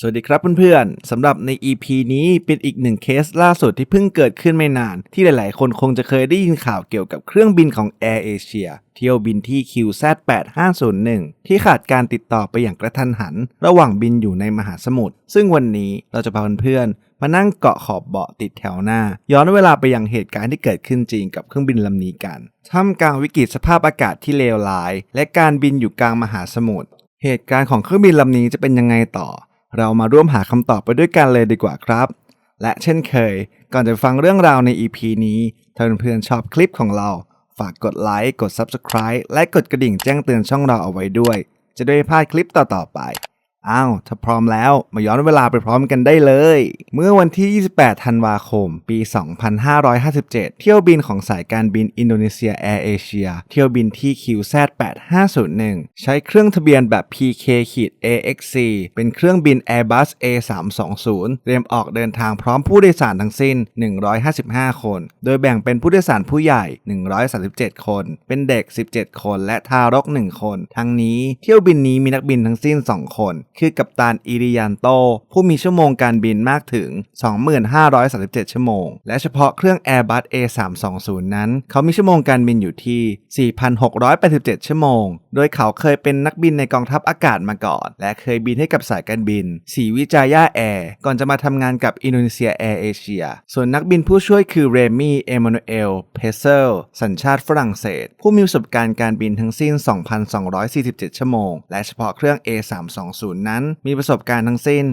สวัสดีครับเพื่อนๆ สำหรับใน EP นี้เป็นอีกหนึ่งเคสล่าสุดที่เพิ่งเกิดขึ้นไม่นาน ที่หลายๆ คนคงจะเคยได้ยินข่าวเกี่ยวกับเครื่องบินของ Air Asia เที่ยวบินที่ QZ8501 ที่ขาดการติดต่อไปอย่างกระทันหัน ระหว่างบินอยู่ในมหาสมุทรซึ่งวันนี้เราจะพาเพื่อนๆ มานั่งเกาะขอบเบาะติดแถวหน้า ย้อนเวลาไปยังเหตุการณ์ที่เกิดขึ้นจริงกับเครื่องบินลำนี้กันท่ามกลางวิกฤตสภาพอากาศที่เลวร้าย และการบินอยู่กลางมหาสมุทรเหตุการณ์ของเครื่องบินลำนี้จะเป็นยังไงต่อ เรามาร่วมหาคำตอบไปด้วยกันเลยดีกว่าครับ และเช่นเคย ก่อนจะฟังเรื่องราวใน EP นี้ ถ้าเพื่อนๆชอบคลิปของเรา ฝากกดไลค์ กด Subscribe และกดกระดิ่งแจ้งเตือนช่องเราเอาไว้ด้วย จะได้ไม่พลาดคลิปต่อๆไป อ้าว ถ้าพร้อมแล้วมาย้อนเวลาไปพร้อมกันได้เลย เมื่อวันที่ 28 ธันวาคม ปี 2557 เที่ยวบินของสายการบินอินโดนีเซียแอร์เอเชียเที่ยวบินที่ QZ8501 ใช้เครื่องทะเบียนแบบ PK-AXC เป็นเครื่องบิน Airbus A320 เตรียมออกเดินทางพร้อมผู้โดยสารทั้งสิ้น 155 คน โดยแบ่งเป็นผู้โดยสารผู้ใหญ่ 137 คน เป็นเด็ก 17 คน และทารก 1 คน ทั้งนี้เที่ยวบินนี้มีนักบินทั้งสิ้น 2 คนคือกัปตันอิริยันโต ผู้มีชั่วโมงการบินมากถึง 2537 ชั่วโมง และเฉพาะเครื่อง Airbus A320 นั้น เขามีชั่วโมงการบินอยู่ที่ 4,687 ชั่วโมง โดยเขาเคยเป็นนักบินในกองทัพอากาศมาก่อน และเคยบินให้กับสายการบิน สีวิจายาแอร์ก่อนจะมาทำงานกับอินโดนีเซียแอร์เอเชียส่วนนักบินผู้ช่วยคือเรมี่เอมานูเอลเพเซลสัญชาติฝรั่งเศส ผู้มีประสบการณ์การบินทั้งสิ้น 2,247 ชั่วโมง และเฉพาะเครื่อง A320 นั้นมีประสบการณ์ทั้งสิ้น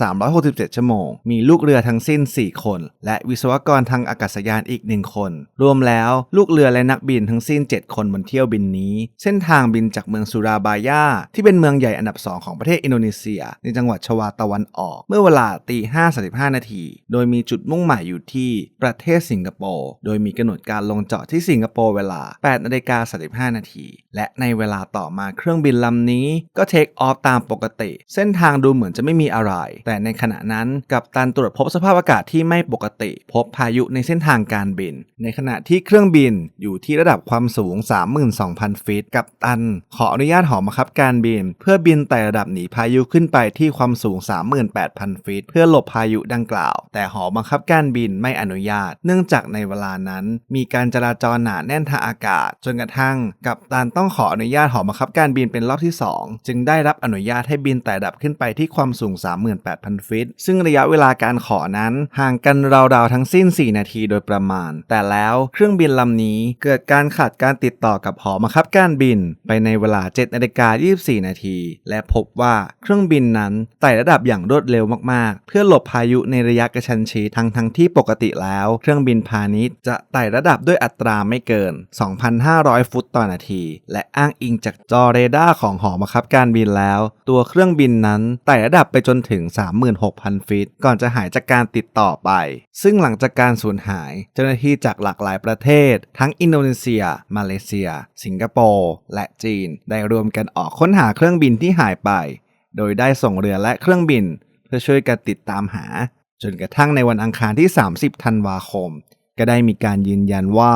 1,367 ชั่วโมง มีลูกเรือทั้งสิ้น 4 คน และวิศวกรทางอากาศยานอีก 1 คน รวมแล้วลูกเรือและนักบินทั้งสิ้น 7 คนบนเที่ยวบินนี้ เส้นทางบินจากเมืองสุราบายาที่เป็นเมืองใหญ่อันดับ 2 ของประเทศอินโดนีเซีย ในจังหวัดชวาตะวันออก เมื่อเวลาตี5.35 นาที โดยมีจุดมุ่งหมายอยู่ที่ประเทศสิงคโปร์ โดยมีกำหนดการลงจอดที่สิงคโปร์เวลา8นาฬิกา35 นาที และในเวลาต่อมาเครื่องบินลำนี้ก็เทคออฟตามปกติ เส้นทางดูเหมือนจะไม่มีอะไร แต่ในขณะนั้นกับตันตรวจพบสภาพอากาศที่ไม่ปกติ พบพายุในเส้นทางการบิน ในขณะที่เครื่องบินอยู่ที่ระดับความสูง 32,000 ฟีต กับตัน ขออนุญาตหอบังคับการบิน เพื่อบินไต่ระดับหนีพายุขึ้นไปที่ความสูง 38,000 ฟีต เพื่อหลบพายุดังกล่าว แต่หอบังคับการบินไม่อนุญาต เนื่องจากในเวลานั้น มีการจราจรหนาแน่นทางอากาศ จนกระทั่ง กับตันต้องขออนุญาตหอบังคับการบินเป็นรอบที่ 2 จึงได้รับอนุญาตให้บินไต่ระดับขึ้นไปที่ความสูง 38,000ฟีตซึ่งระยะเวลาการขอนั้นห่างกันราวๆทั้งสิ้น 4 นาทีโดยประมาณ แต่แล้วเครื่องบินลำนี้เกิดการขาดการติดต่อกับหอบังคับการบิน ไปในเวลา7นาฬิกา24 นาที และพบว่าเครื่องบินนั้นไต่ระดับอย่างรวดเร็วมากๆ เพื่อหลบพายุในระยะกระชันชิดทั้งทั้งที่ปกติแล้ว เครื่องบินพาณิชย์จะไต่ระดับด้วยอัตราไม่เกิน 2,500 ฟุตต่อนาที และอ้างอิงจากจอเรดาร์ของหอบังคับการบินแล้ว ตัวเครื่องบินนั้นไต่ระดับไปจนถึง 36,000 ฟีต ก่อนจะหายจากการติดต่อไป ซึ่งหลังจากการสูญหาย เจ้าหน้าที่จากหลากหลายประเทศ ทั้งอินโดนีเซีย มาเลเซีย สิงคโปร์และจีน ได้รวมกันออกค้นหาเครื่องบินที่หายไป โดยได้ส่งเรือและเครื่องบิน เพื่อช่วยกันติดตามหา จนกระทั่งในวันอังคารที่ 30 ธันวาคม ก็ได้มีการยืนยันว่า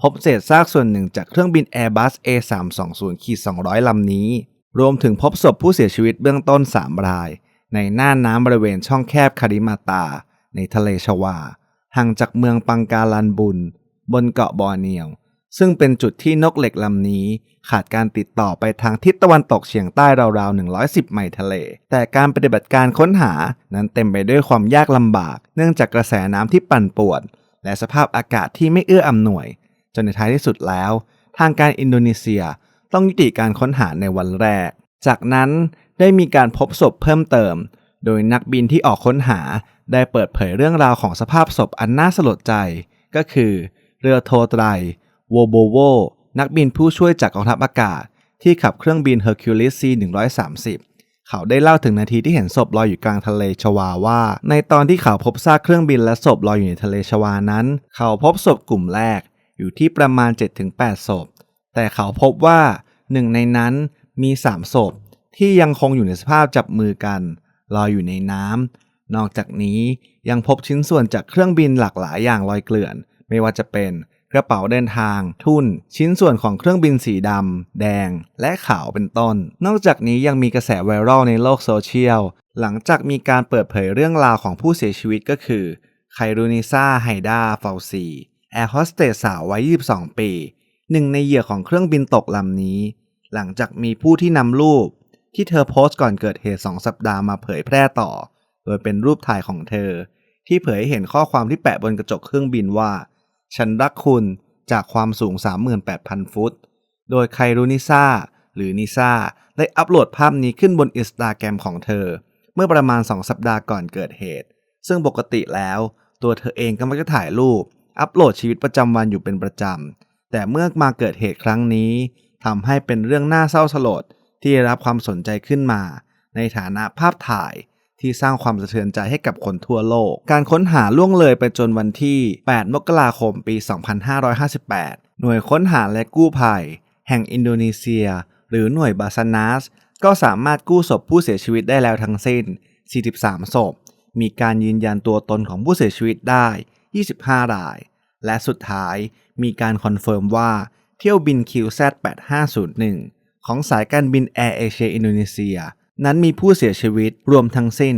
พบเศษซากส่วนหนึ่งจากเครื่องบิน Airbus A320-200 ลำนี้ รวมถึงพบศพผู้เสียชีวิตเบื้องต้น 3 ราย ในน่านน้ำบริเวณช่องแคบคาริมาตา ในทะเลชวา ห่างจากเมืองปังกาลันบุนบนเกาะบอร์เนียว ซึ่งเป็นจุดที่นกเหล็กลำนี้ ขาดการติดต่อไปทางทิศตะวันตกเฉียงใต้ราวๆ 110 ไมล์ทะเล แต่การปฏิบัติการค้นหานั้นเต็มไปด้วยความยากลำบาก เนื่องจากกระแสน้ำที่ปั่นป่วน และสภาพอากาศที่ไม่เอื้ออำนวย จนในท้ายที่สุดแล้ว ทางการอินโดนีเซีย ต้องยุติการค้นหาในวันแรก จากนั้นได้มีการพบศพเพิ่มเติม โดยนักบินที่ออกค้นหาได้เปิดเผยเรื่องราวของสภาพศพอันน่าสลดใจ ก็คือ เรือโทไตรโวโบโวนักบินผู้ช่วยจากกองทัพอากาศ ที่ขับเครื่องบิน Hercules C-130 เขาได้เล่าถึงนาทีที่เห็นศพลอยอยู่กลางทะเลชวาว่า ในตอนที่เขาพบซากเครื่องบินและศพลอยอยู่ในทะเลชวานั้น เขาพบศพกลุ่มแรกอยู่ที่ประมาณ 7-8ศพแต่เขาพบว่า หนึ่งในนั้นมี3ศพที่ยังคงอยู่ในสภาพจับมือกันลอยอยู่ในน้ำนอกจากนี้ยังพบชิ้นส่วนจากเครื่องบินหลากหลายอย่างลอยเกลื่อน ไม่ว่าจะเป็นกระเป๋าเดินทาง ทุน ชิ้นส่วนของเครื่องบินสีดำ แดง และขาวเป็นต้น นอกจากนี้ยังมีกระแสไวรัลในโลกโซเชียล หลังจากมีการเปิดเผยเรื่องราวของผู้เสียชีวิตก็คือไครูนิซาไฮดาฟาวซีแอร์โฮสเตสสาววัย 22 ปี หนึ่งในเหยื่อของเครื่องบินตกลำนี้ หลังจากมีผู้ที่นำรูป ที่เธอโพสต์ก่อนเกิดเหตุ2สัปดาห์มาเผยแพร่ต่อ โดยเป็นรูปถ่ายของเธอ ที่เผยให้เห็นข้อความที่แปะบนกระจกเครื่องบินว่า ฉันรักคุณจากความสูง 38,000 ฟุต โดยไครูนิซาหรือนิซาได้อัปโหลดภาพนี้ขึ้นบนอินสตาแกรมของเธอ เมื่อประมาณ 2 สัปดาห์ก่อนเกิดเหตุ ซึ่งปกติแล้ว ตัวเธอเองก็มักจะถ่ายรูป อัปโหลดชีวิตประจำวันอยู่เป็นประจำ แต่เมื่อมาเกิดเหตุครั้งนี้ทำให้เป็นเรื่องน่าเศร้าสลดที่ได้รับความสนใจขึ้นมา ในฐานะภาพถ่ายที่สร้างความสะเทือนใจให้กับคนทั่วโลก การค้นหาล่วงเลยไปจนวันที่ 8 มกราคม ปี 2558 หน่วยค้นหาและกู้ภัย แห่งอินโดนีเซีย หรือหน่วยบาซานัสก็สามารถกู้ศพผู้เสียชีวิตได้แล้วทั้งสิ้น 43 ศพ มีการยืนยันตัวตนของผู้เสียชีวิตได้ 25 ราย และสุดท้ายมีการคอนเฟิร์มว่าเที่ยวบิน QZ8501 ของสายการบินแอร์เอเชียอินโดนีเซีย นั้นมีผู้เสียชีวิตรวมทั้งสิ้น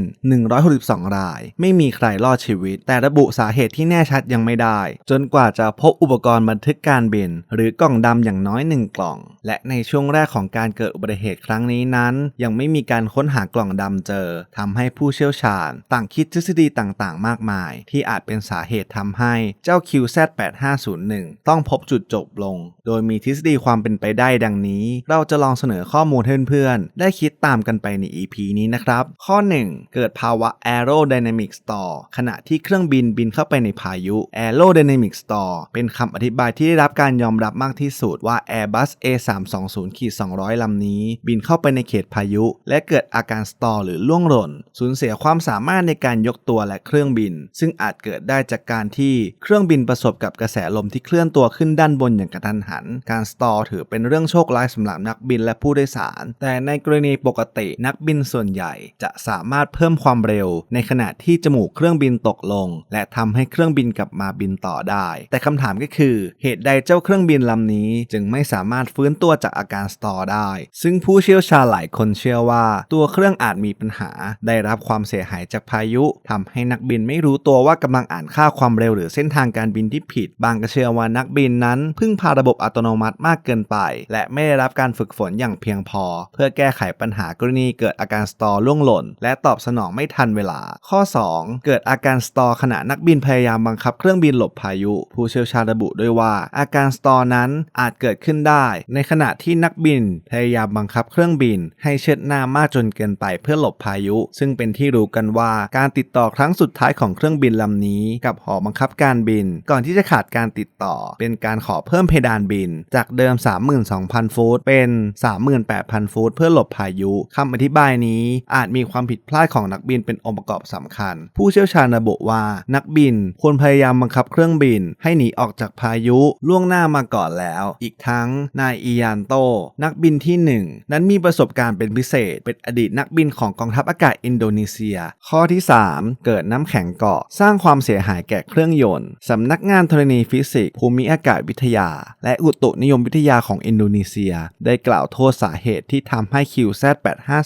162 ราย ไม่มีใครรอดชีวิต แต่ระบุสาเหตุที่แน่ชัดยังไม่ได้ จนกว่าจะพบอุปกรณ์บันทึกการบิน หรือกล่องดำอย่างน้อยหนึ่งกล่อง และในช่วงแรกของการเกิดอุบัติเหตุครั้งนี้นั้น ยังไม่มีการค้นหากล่องดำเจอทำให้ผู้เชี่ยวชาญ ต่างคิดทฤษฎีต่างๆ มากมาย ที่อาจเป็นสาเหตุทำให้เจ้า QZ8501 ต้องพบจุดจบลง โดยมีทฤษฎีความเป็นไปได้ดังนี้ เราจะลองเสนอข้อมูลให้เพื่อนๆได้คิดตามกันไปใน EP นี้นะครับ ข้อ 1 เกิดภาวะ aerodynamic stall ขณะที่เครื่องบินบินเข้าไปในพายุ aerodynamic stall เป็นคำอธิบายที่ได้รับการยอมรับมากที่สุดว่า Airbus A320-200 ลำนี้ บินเข้าไปในเขตพายุ และเกิดอาการ stall หรือล่วงหล่น สูญเสียความสามารถในการยกตัวและเครื่องบิน ซึ่งอาจเกิดได้จากการที่เครื่องบินประสบกับกระแสลมที่เคลื่อนตัวขึ้นด้านบนอย่างกระทันหัน การ stall ถือเป็นเรื่องโชคร้ายสำหรับนักบินและผู้โดยสาร แต่ในกรณีปกตินักบินส่วนใหญ่จะสามารถเพิ่มความเร็ว ในขณะที่จมูกเครื่องบินตกลง และทำให้เครื่องบินกลับมาบินต่อได้ แต่คำถามก็คือ เหตุใดเจ้าเครื่องบินลำนี้ จึงไม่สามารถฟื้นตัวจากอาการสตอได้ ซึ่งผู้เชี่ยวชาญหลายคนเชื่อว่า ตัวเครื่องอาจมีปัญหา ได้รับความเสียหายจากพายุทำให้นักบินไม่รู้ตัวว่ากำลังอ่านค่าความเร็วหรือเส้นทางการบินที่ผิด บางก็เชื่อว่านักบินนั้นพึ่งพาระบบอัตโนมัติมากเกินไป และไม่ได้รับการฝึกฝนอย่างเพียงพอ เพื่อแก้ไขปัญหากรณีเกิดอาการสตอร์ล่วงหล่น และตอบสนองไม่ทันเวลา ข้อ 2 เกิดอาการสตอร์ขณะนักบินพยายามบังคับเครื่องบินหลบพายุ ผู้เชี่ยวชาญระบุด้วยว่า อาการสตอร์นั้นอาจเกิดขึ้นได้ ในขณะที่นักบินพยายามบังคับเครื่องบิน ให้เชิดหน้ามากจนเกินไปเพื่อหลบพายุ ซึ่งเป็นที่รู้กันว่าการติดต่อครั้งสุดท้ายของเครื่องบินลำนี้ กับหอบังคับการบิน ก่อนที่จะขาดการติดต่อ เป็นการขอเพิ่มเพดานบิน จากเดิม 32,000 ฟุตเป็น 38,000 ฟุตเพื่อหลบพายุคำอธิบายนี้อาจมีความผิดพลาดของนักบินเป็นองค์ประกอบสำคัญ ผู้เชี่ยวชาญระบุว่านักบินควรพยายามบังคับเครื่องบิน ให้หนีออกจากพายุล่วงหน้ามาก่อนแล้ว อีกทั้งนายอียานโต นักบินที่ 1 นั้นมีประสบการณ์เป็นพิเศษ เป็นอดีตนักบินของกองทัพอากาศอินโดนีเซีย ข้อที่ 3 เกิดน้ำแข็งเกาะ สร้างความเสียหายแก่เครื่องยนต์สำนักงานธรณีฟิสิกส์ภูมิอากาศวิทยา และอุตุนิยมวิทยาของอินโดนีเซีย ได้กล่าวโทษสาเหตุที่ทำให้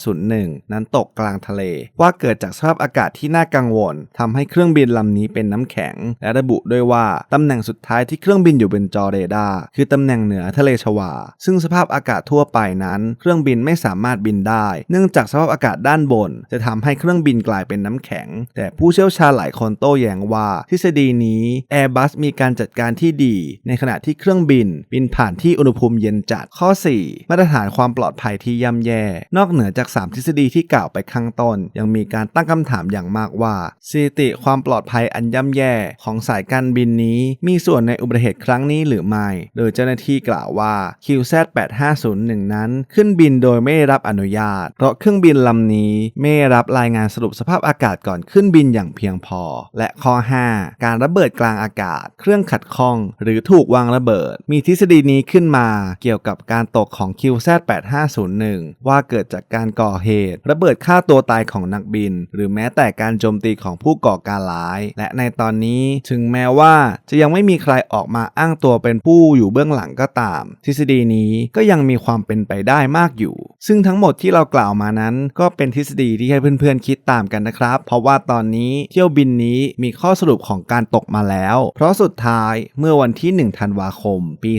501 นั้นตกกลางทะเล ว่าเกิดจากสภาพอากาศที่น่ากังวลทำให้เครื่องบินลำนี้เป็นน้ำแข็ง และระบุด้วยว่าตำแหน่งสุดท้ายที่เครื่องบินอยู่บนจอเรดาร์คือตำแหน่งเหนือทะเลชวา ซึ่งสภาพอากาศทั่วไปนั้น เครื่องบินไม่สามารถบินได้ เนื่องจากสภาพอากาศด้านบน จะทำให้เครื่องบินกลายเป็นน้ำแข็ง แต่ผู้เชี่ยวชาญหลายคนโต้แย้งว่า ทฤษฎีนี้ Airbus มีการจัดการที่ดี ในขณะที่เครื่องบิน บินผ่านที่อุณหภูมิเย็นจัดข้อ 4 มาตรฐานความปลอดภัยที่ย่ำแย่ นอกเหนือจาก3 ทฤษฎีที่กล่าวไปข้างต้น ยังมีการตั้งคำถามอย่างมากว่าสถิติความปลอดภัยอันย่ำแย่ของสายการบินนี้ มีส่วนในอุบัติเหตุครั้งนี้หรือไม่ โดยเจ้าหน้าที่กล่าวว่า QZ8501 นั้นขึ้นบินโดยไม่ได้รับอนุญาต เพราะเครื่องบินลำนี้ไม่ได้รับรายงานสรุปสภาพอากาศก่อนขึ้นบินอย่างเพียงพอ และข้อ 5 การระเบิดกลางอากาศ เครื่องขัดข้อง หรือถูกวางระเบิด มีทฤษฎีนี้ขึ้นมา เกี่ยวกับการตกของ QZ8501 ว่าเกิดจากการกอเหตุ ระเบิดฆ่าตัวตายของนักบิน หรือแม้แต่การโจมตีของผู้ก่อการร้าย และในตอนนี้ถึงแม้ว่าจะยังไม่มีใครออกมาอ้างตัวเป็นผู้อยู่เบื้องหลังก็ตาม ทฤษฎีนี้ก็ยังมีความเป็นไปได้มากอยู่ ซึ่งทั้งหมดที่เรากล่าวมานั้น ก็เป็นทฤษฎีที่ให้เพื่อนๆคิดตามกันนะครับ เพราะว่าตอนนี้เที่ยวบินนี้มีข้อสรุปของการตกมาแล้ว เพราะสุดท้ายเมื่อวันที่ 1 ธันวาคม ปี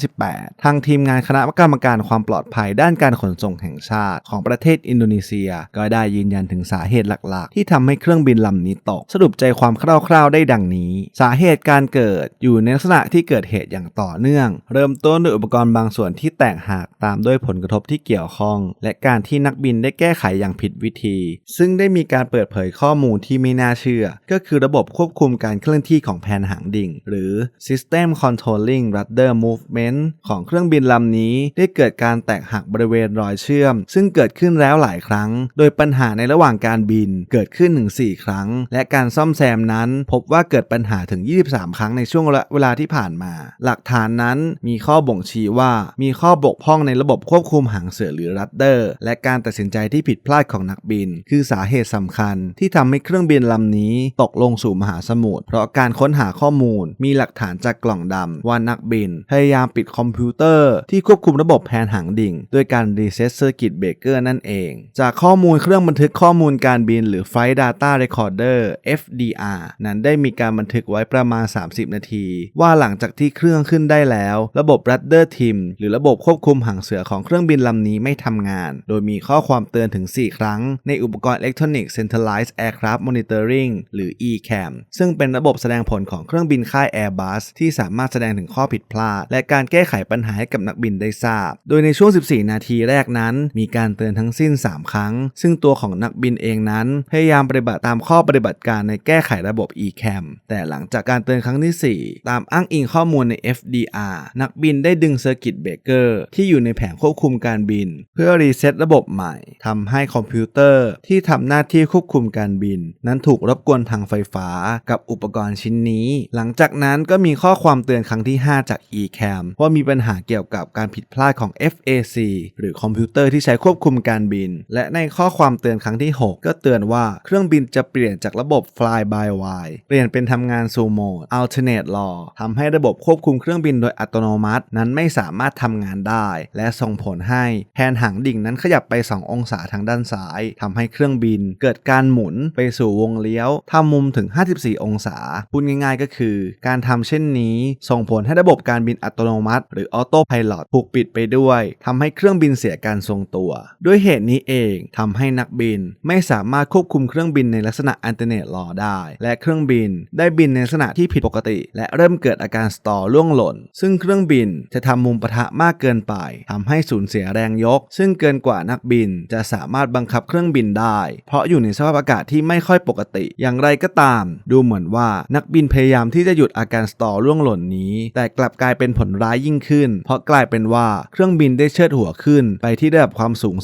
2558 ทางทีมงานคณะกรรมการความปลอดภัยด้านการขนส่งแห่งชาติของประเทศอินโดนีเซีย ก็ได้ยืนยันถึงสาเหตุหลักๆ ที่ทำให้เครื่องบินลำนี้ตก สรุปใจความคร่าวๆได้ดังนี้ สาเหตุการเกิดอยู่ในลักษณะที่เกิดเหตุอย่างต่อเนื่อง เริ่มต้นด้วยอุปกรณ์บางส่วนที่แตกหักตามด้วยผลกระทบที่เกี่ยวข้อง และการที่นักบินได้แก้ไขอย่างผิดวิธี ซึ่งได้มีการเปิดเผยข้อมูลที่ไม่น่าเชื่อ ก็คือระบบควบคุมการเคลื่อนที่ของแผนหางดิ่ง หรือ System Controlling Rudder Movement ของเครื่องบินลำนี้ได้เกิดการแตกหักบริเวณรอยเชื่อมซึ่งเกิดขึ้นแล้วหลายครั้ง โดยปัญหาในระหว่างการบินเกิดขึ้นถึง4ครั้ง และการซ่อมแซมนั้น พบว่าเกิดปัญหาถึง 23 ครั้งในช่วงเวลาที่ผ่านมา หลักฐานนั้นมีข้อบ่งชี้ว่ามีข้อบกพร่องในระบบควบคุมหางเสือหรือรัดเดอร์ และการตัดสินใจที่ผิดพลาดของนักบิน คือสาเหตุสำคัญ ที่ทำให้เครื่องบินลำนี้ตกลงสู่มหาสมุทรเพราะการค้นหาข้อมูล มีหลักฐานจากกล่องดำว่านักบิน พยายามปิดคอมพิวเตอร์ที่ควบคุมระบบแผนหางดิ่ง ด้วยการรีเซ็ตเซอร์กิตเบเกอร์นั่นเอง จากข้อมูลเครื่องบันทึกข้อมูลการบินหรือ Flight Data Recorder FDR นั้นได้มีการบันทึกไว้ประมาณ 30 นาที ว่าหลังจากที่เครื่องขึ้นได้แล้ว ระบบ Rudder Team หรือระบบควบคุมหางเสือของเครื่องบินลำนี้ไม่ทำงาน โดยมีข้อความเตือนถึง 4 ครั้ง ในอุปกรณ์ Electronic Centralized Aircraft Monitoring หรือ ECAM ซึ่งเป็นระบบแสดงผลของเครื่องบินค่าย Airbus ที่สามารถแสดงถึงข้อผิดพลาด และการแก้ไขปัญหาให้กับนักบินได้ทราบ โดยในช่วง 14 นาทีแรกนั้น มีการเตือนทั้งสิ้น 3 ครั้ง ซึ่งตัวของนักบินเองนั้น พยายามปฏิบัติตามข้อปฏิบัติการในแก้ไขระบบ ECAM แต่หลังจากการเตือนครั้งที่ 4 ตามอ้างอิงข้อมูลใน FDR นักบินได้ดึงเซอร์กิตเบรกเกอร์ที่อยู่ในแผงควบคุมการบิน เพื่อรีเซ็ตระบบใหม่ทำให้คอมพิวเตอร์ที่ทำหน้าที่ควบคุมการบิน นั้นถูกรบกวนทางไฟฟ้ากับอุปกรณ์ชิ้นนี้ หลังจากนั้นก็มีข้อความเตือนครั้งที่ 5 จาก eCam ว่ามีปัญหาเกี่ยวกับการผิดพลาดของ FAC หรือคอมพิวเตอร์ที่ใช้ควบคุมการบิน และในข้อความเตือนครั้งที่ 6 ก็เตือนว่าเครื่องบินจะเปลี่ยนจากระบบ fly by wire เปลี่ยนเป็นทำงานสู่โหมด alternate law ทำให้ระบบควบคุมเครื่องบินโดยอัตโนมัติ นั้นไม่สามารถทำงานได้ และส่งผลให้แผนหางดิ่งนั้นขยับไป 2 องศาทางด้านซ้ายทำให้เครื่องบิน เกิดการหมุนไปสู่วงเลี้ยวทำมุมถึง 54 องศาพูดง่าย ๆ ก็คือ การทำเช่นนี้ส่งผลให้ระบบการบินอัตโนมัติ หรือออโต้พายロถูกปิดไปด้วยทำให้เครื่องบินเสียการทรงตัวด้วยเหตุนี้เองทำให้นักบินไม่สามารถควบคุมเครื่องบินในลักษณะอันเทอร์เน็ตลอได้ และเครื่องบินได้บินในลักษณะที่ผิดปกติ และเริ่มเกิดอาการสตอล่วงหล่น ซึ่งเครื่องบินจะทำมุมปะทะมากเกินไปทำให้สูญเสียแรงยก ซึ่งเกินกว่านักบินจะสามารถบังคับเครื่องบินได้ เพราะอยู่ในสภาพอากาศที่ไม่ค่อยปกติ อย่างไรก็ตาม ดูเหมือนว่านักบินพยายามที่จะหยุดอาการสตอล่วงหล่นนี้ แต่กลับกลายเป็นผลร้ายยิ่งขึ้น เพราะกลายเป็นว่าเครื่องบินได้เชิดหัวขึ้นไปที่ระดับความสูงูง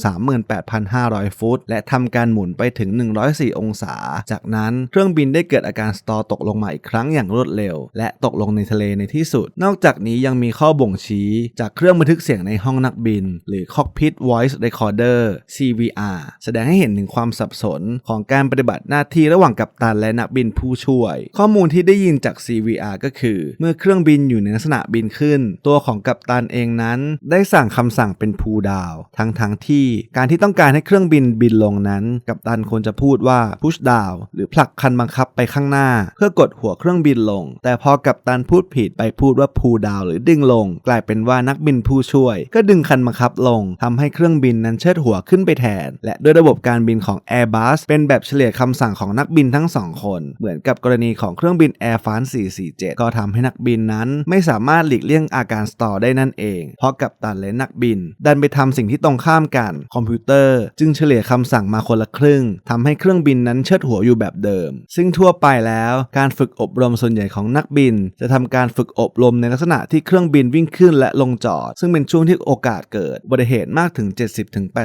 38,500 ฟุต และทำการหมุนไปถึง 104 องศา จากนั้นเครื่องบินได้เกิดอาการสตอตกลงมาอีกครั้งอย่างรวดเร็ว และตกลงในทะเลในที่สุด นอกจากนี้ยังมีข้อบ่งชี้ จากเครื่องบันทึกเสียงในห้องนักบิน หรือ Cockpit Voice Recorder CVR แสดงให้เห็นถึงความสับสนของการปฏิบัติหน้าที่ระหว่างกัปตันและนักบินผู้ช่วย ข้อมูลที่ได้ยินจาก CVR ก็คือ เมื่อเครื่องบินอยู่ในลักษณะบินขึ้น ตัวของกัปตันเองนั้น ได้สั่งคำสั่งเป็นพูดาว ทั้งทั้งที่การที่ต้องการให้เครื่องบินบินลงนั้น กัปตันควรจะพูดว่า push down หรือผลักคันบังคับไปข้างหน้า เพื่อกดหัวเครื่องบินลง แต่พอกัปตันพูดผิดไปพูดว่า pull down หรือดึงลง กลายเป็นว่านักบินผู้ช่วย ก็ดึงคันบังคับลงทำให้เครื่องบินนั้นเชิดหัวขึ้นไปแทน และด้วยระบบการบินของ Airbus เป็นแบบเฉลี่ยคำสั่งของนักบินทั้งสองคน เหมือนกับกรณีของเครื่องบิน Air France 447 ก็ทำให้นักบินนั้นไม่สามารถหลีกเลี่ยงอาการสตอได้นั่นเอง เพราะกัปตันและนักบิน ดันไปทำสิ่งที่ตรงข้ามกันคอมพิวเตอร์ จึงเฉลี่ยคำสั่งมาคนละครึ่งทำให้เครื่องบินนั้นเชิดหัวอยู่แบบเดิม ซึ่งทั่วไปแล้วการฝึกอบรมส่วนใหญ่ของนักบิน จะทำการฝึกอบรมในลักษณะที่เครื่องบินวิ่งขึ้นและลงจอด ซึ่งเป็นช่วงที่โอกาสเกิดอุบัติเหตุมากถึง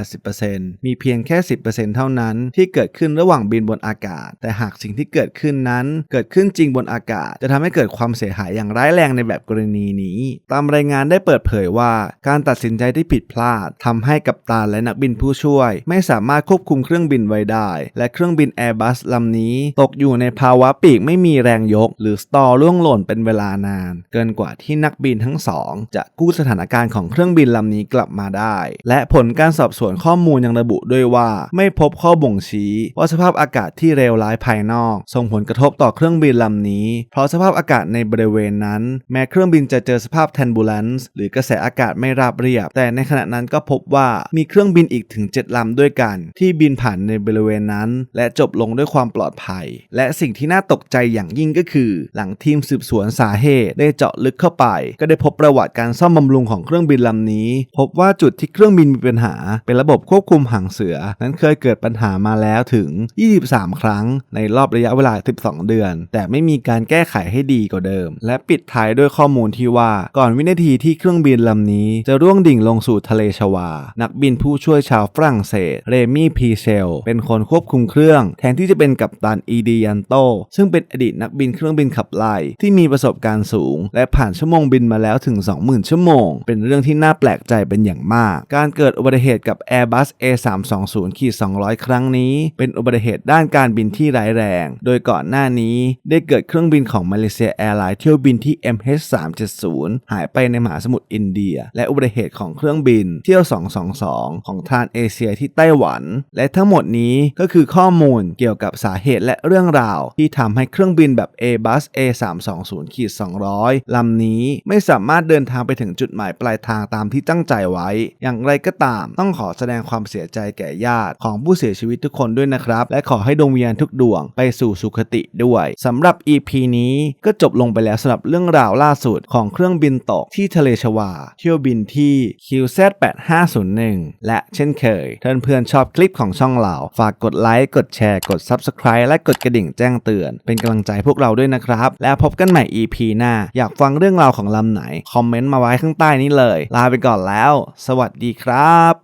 70-80%มีเพียงแค่ 10%เท่านั้นที่เกิดขึ้นระหว่างบินบนอากาศ แต่หากสิ่งที่เกิดขึ้นนั้น เกิดขึ้นจริงบนอากาศ จะทำให้เกิดความเสียหายอย่างร้ายแรงในแบบกรณีนี้ ตามรายงานได้เปิดเผยว่า การตัดสินใจที่ผิดพลาดทำให้กัปตัตันและนักบินผู้ช่วย ไม่สามารถควบคุมเครื่องบินไว้ได้ และเครื่องบิน Airbus ลำนี้ ตกอยู่ในภาวะปีกไม่มีแรงยก หรือสตอร์ล่วงหล่นเป็นเวลานาน เกินกว่าที่นักบินทั้งสอง จะกู้สถานการณ์ของเครื่องบินลำนี้กลับมาได้ และผลการสอบสวนข้อมูลยังระบุด้วยว่า ไม่พบข้อบ่งชี้ ว่าสภาพอากาศที่เลวร้ายภายนอก ส่งผลกระทบต่อเครื่องบินลำนี้ เพราะสภาพอากาศในบริเวณนั้น แม้เครื่องบินจะเจอสภาพ turbulence หรือกระแสอากาศไม่ราบเรียบ แต่ในขณะนั้นก็พบว่ามีเครื่องบินอีกถึง 7ลำด้วยกัน ที่บินผ่านในบริเวณนั้น และจบลงด้วยความปลอดภัย และสิ่งที่น่าตกใจอย่างยิ่งก็คือ หลังทีมสืบสวนสาเหตุ ได้เจาะลึกเข้าไป ก็ได้พบประวัติการซ่อมบำรุงของเครื่องบินลำนี้ พบว่าจุดที่เครื่องบินมีปัญหา เป็นระบบควบคุมหางเสือ นั้นเคยเกิดปัญหามาแล้วถึง 23 ครั้ง ในรอบระยะเวลา 12 เดือน แต่ไม่มีการแก้ไขให้ดีกว่าเดิม และปิดท้ายด้วยข้อมูลที่ว่าก่อนวินาทีที่เครื่องบินลำนี้ จะร่วงดิ่งลงสู่ทะเลชวา นักบินผู้ช่วยชาวฝรั่งเศสเรมี่พีเชลเป็นคนควบคุมเครื่อง แทนที่จะเป็นกัปตันอีดียันโตซึ่งเป็นอดีตนักบินเครื่องบินขับไล่ที่มีประสบการณ์สูง และผ่านชั่วโมงบินมาแล้วถึง 20,000 ชั่วโมง เป็นเรื่องที่น่าแปลกใจเป็นอย่างมาก การเกิดอุบัติเหตุกับ Airbus A320-200 ครั้งนี้ เป็นอุบัติเหตุด้านการบินที่ร้ายแรง โดยก่อนหน้านี้ได้เกิดเครื่องบินของมาเลเซียแอร์ไลน์เที่ยวบินที่ MH370 หายไปในมหาสมุทรอินเดีย และอุบัติเหตุของเครื่องบินเที่ยว 222ของทรานเอเชียที่ไต้หวัน และทั้งหมดนี้ก็คือข้อมูลเกี่ยวกับสาเหตุและเรื่องราว ที่ทำให้เครื่องบินแบบ Airbus A320-200 ลำนี้ไม่สามารถเดินทางไปถึงจุดหมายปลายทางตามที่ตั้งใจไว้ อย่างไรก็ตามต้องขอแสดงความเสียใจแก่ญาติของผู้เสียชีวิตทุกคนด้วยนะครับ และขอให้ดวงวิญญาณทุกดวงไปสู่สุคติด้วยสำหรับ EP นี้ก็จบลงไปแล้วสำหรับเรื่องราวล่าสุดของเครื่องบินตกที่ทะเลชวา เที่ยวบินที่ QZ8501 และเช่นเคยถ้าเพื่อนๆชอบคลิปของช่องเราฝากกดไลค์กดแชร์กด Subscribe และกดกระดิ่งแจ้งเตือน เป็นกำลังใจพวกเราด้วยนะครับ แล้วพบกันใหม่ EP หน้า อยากฟังเรื่องราวของลำไหน คอมเมนต์มาไว้ข้างใต้นี้เลย ลาไปก่อนแล้ว สวัสดีครับ